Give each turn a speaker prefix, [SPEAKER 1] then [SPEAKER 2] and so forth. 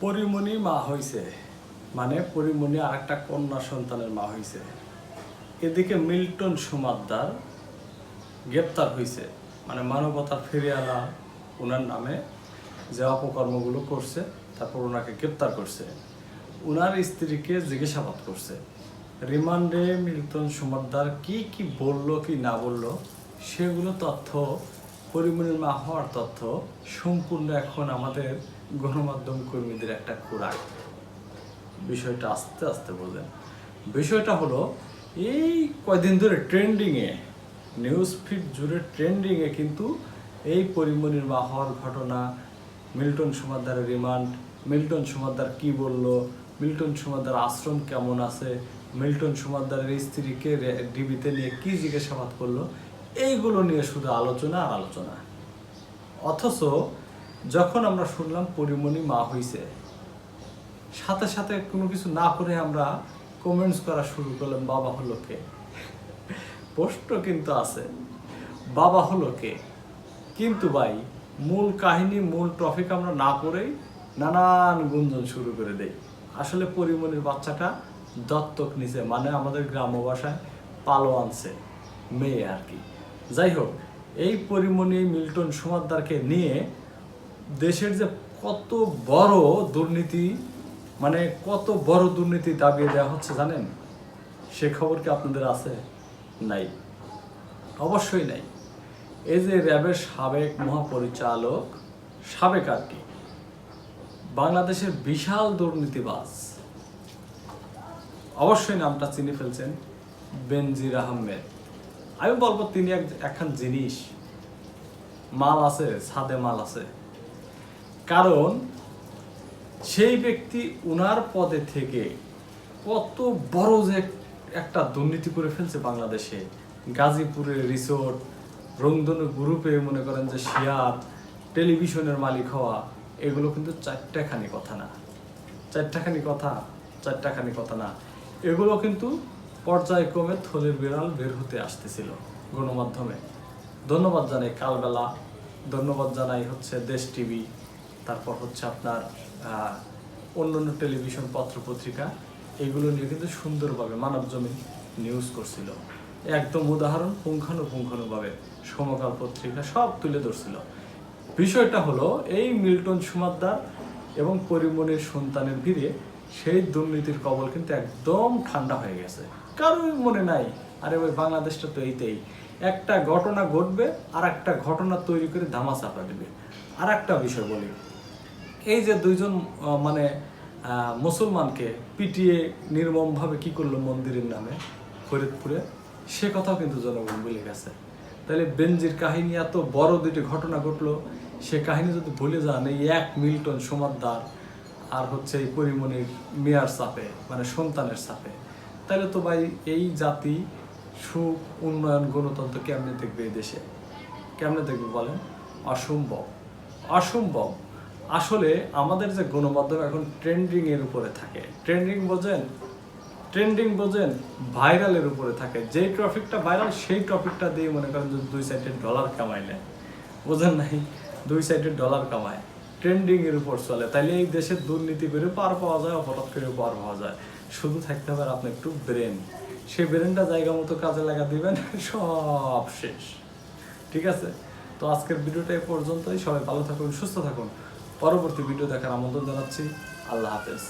[SPEAKER 1] পরিমণি মা হইছে। মানে পরিমণি আর একটা কন্যা সন্তানের মা হইছে। এদিকে মিল্টন সুমাদ্দার গ্রেপ্তার হইছে। মানে মানবতার ফিরে আনা ওনার নামে যে অপকর্মগুলো করছে, তারপর ওনাকে গ্রেপ্তার করছে। ওনার স্ত্রীকে জিজ্ঞাসাবাদ করছে। রিমান্ডে মিল্টন সুমাদ্দার কি কি বলল, কি না বলল, সেগুলো তথ্য, পরিমণির মা হওয়ার তথ্য সম্পূর্ণ এখন আমাদের গণমাধ্যম কর্মীদের একটা খোরাক। বিষয়টা আস্তে আস্তে বোঝেন বিষয়টা হলো, এই কয়দিন ধরে ট্রেন্ডিংয়ে নিউজ ফিড জুড়ে ট্রেন্ডিংয়ে কিন্তু এই পরিমণির মা হওয়ার ঘটনা, মিল্টন সুমাদ্দারের রিমান্ড মিল্টন সুমাদ্দার কি বলল, মিল্টন সুমাদ্দার আশ্রম কেমন আছে, মিল্টন সুমাদ্দারের স্ত্রীকে ডিবিতে নিয়ে কি জিজ্ঞাসাবাদ করল, এইগুলো নিয়ে শুধু আলোচনা আর আলোচনা। অথচ যখন আমরা শুনলাম পরিমণি মা হইছে, সাথে সাথে কোনো কিছু না করে আমরা কমেন্টস করা শুরু করলাম, বাবা হলো কে? প্রশ্ন কিন্তু আছে, বাবা হলো কে? কিন্তু ভাই, মূল কাহিনী, মূল টপিক আমরা না করেই নানান গুঞ্জন শুরু করে দেই। আসলে পরিমণির বাচ্চাটা দত্তক নিছে মানে আমাদের গ্রাম্য ভাষায় পালো আনছে মেয়ে আর কি। যাই হোক, এই পরিমণি মিল্টন সুমাদ্দারকে নিয়ে দেশের যে কত বড় দুর্নীতি মানে কত বড় দুর্নীতি দাবিয়ে দেওয়া হচ্ছে জানেন? সে খবর কি আপনাদের আছে? নাই। অবশ্যই নাই। এই যে র্যাবের সাবেক মহাপরিচালক, সাবেক আর কি, বাংলাদেশের বিশাল দুর্নীতিবাজ। অবশ্যই নামটা চিনে ফেলছেন, বেনজির আহমেদ। আমি বলব তিনি এক একখান জিনিস। মাল আছে, ছাদে মাল আছে। কারণ সেই ব্যক্তি উনার পদে থেকে কত বড় যে একটা দুর্নীতি করে ফেলছে বাংলাদেশে। গাজীপুরের রিসোর্ট রংধনু গ্রুপে মনে করেন যে শেয়ার টেলিভিশনের মালিক হওয়া, এগুলো কিন্তু চারটাখানি কথা না। চারটাখানি কথা চারটাখানি কথা না। এগুলো কিন্তু পর্যায়ক্রমে থলের বিড়াল বের হতে আসতেছিল গণমাধ্যমে। ধন্যবাদ জানাই কালবেলা। ধন্যবাদ জানাই হচ্ছে দেশ টিভি। তারপর হচ্ছে আপনার আহ, অন্য টেলিভিশন পত্র পত্রিকা এগুলো নিয়ে কিন্তু সুন্দরভাবে মানব জমিন নিউজ করছিল। একদম উদাহরণ পুঙ্খানুপুঙ্খানুভাবে সমকাল পত্রিকা সব তুলে ধরছিল। বিষয়টা হলো এই মিল্টন সুমাদ্দার এবং পরিমণির সন্তানের ভিড়ে সেই দুর্নীতির কবল কিন্তু একদম ঠান্ডা হয়ে গেছে। কারোই মনে নাই আরে ওই বাংলাদেশটা তো এইতেই। একটা ঘটনা ঘটবে আর একটা ঘটনা তৈরি করে ধামা চাপা দেবে। আর একটা বিষয় বলি এই যে দুইজন মানে মুসলমানকে পিটিয়ে নির্মমভাবে কি করল মন্দিরের নামে, ফরিদপুরে, সে কথাও কিন্তু জনগণ ভুলে গেছে। তাহলে বেনজির কাহিনী এত বড় দুটি ঘটনা ঘটলো, সে কাহিনী যদি ভুলে যান, এই এক মিল্টন সমাদ্দার আর হচ্ছে এই পরিমণির মেয়ার চাপে মানে সন্তানের চাপে তাহলে তো ভাই, এই জাতি সুখ, উন্নয়ন, গণতন্ত্র কেমনে দেখবে এই দেশে? কেমনে দেখবে বলেন? অসম্ভব। অসম্ভব। আসলে আমাদের যে গণমাধ্যম এখন ট্রেন্ডিং এর উপরে থাকে। ট্রেন্ডিং বোঝেন ট্রেন্ডিং বোঝেন ভাইরালের উপরে থাকে। যেই টপিকটা ভাইরাল সেই টপিকটা দিয়ে মনে করেন যে দুই সাইডে ডলার কামাইলে। বোঝেন নাই? দুই সাইডে ডলার কামায়। ট্রেন্ডিং এর উপর চলে। তাইলে এই দেশের দুর্নীতি করে পার পাওয়া যায়, অপরাধ করে পার পাওয়া যায়। শুধু থাকতে হবে আপনি একটু ব্রেন সেই ব্রেনটা জায়গা মতো কাজে লাগা দিবেন, সব শেষ। ঠিক আছে? তো আজকের ভিডিওটা এই পর্যন্তই। সবাই ভালো থাকুন, সুস্থ থাকুন। পরবর্তী ভিডিও দেখার আমন্ত্রণ জানাচ্ছি। আল্লাহ হাফেজ।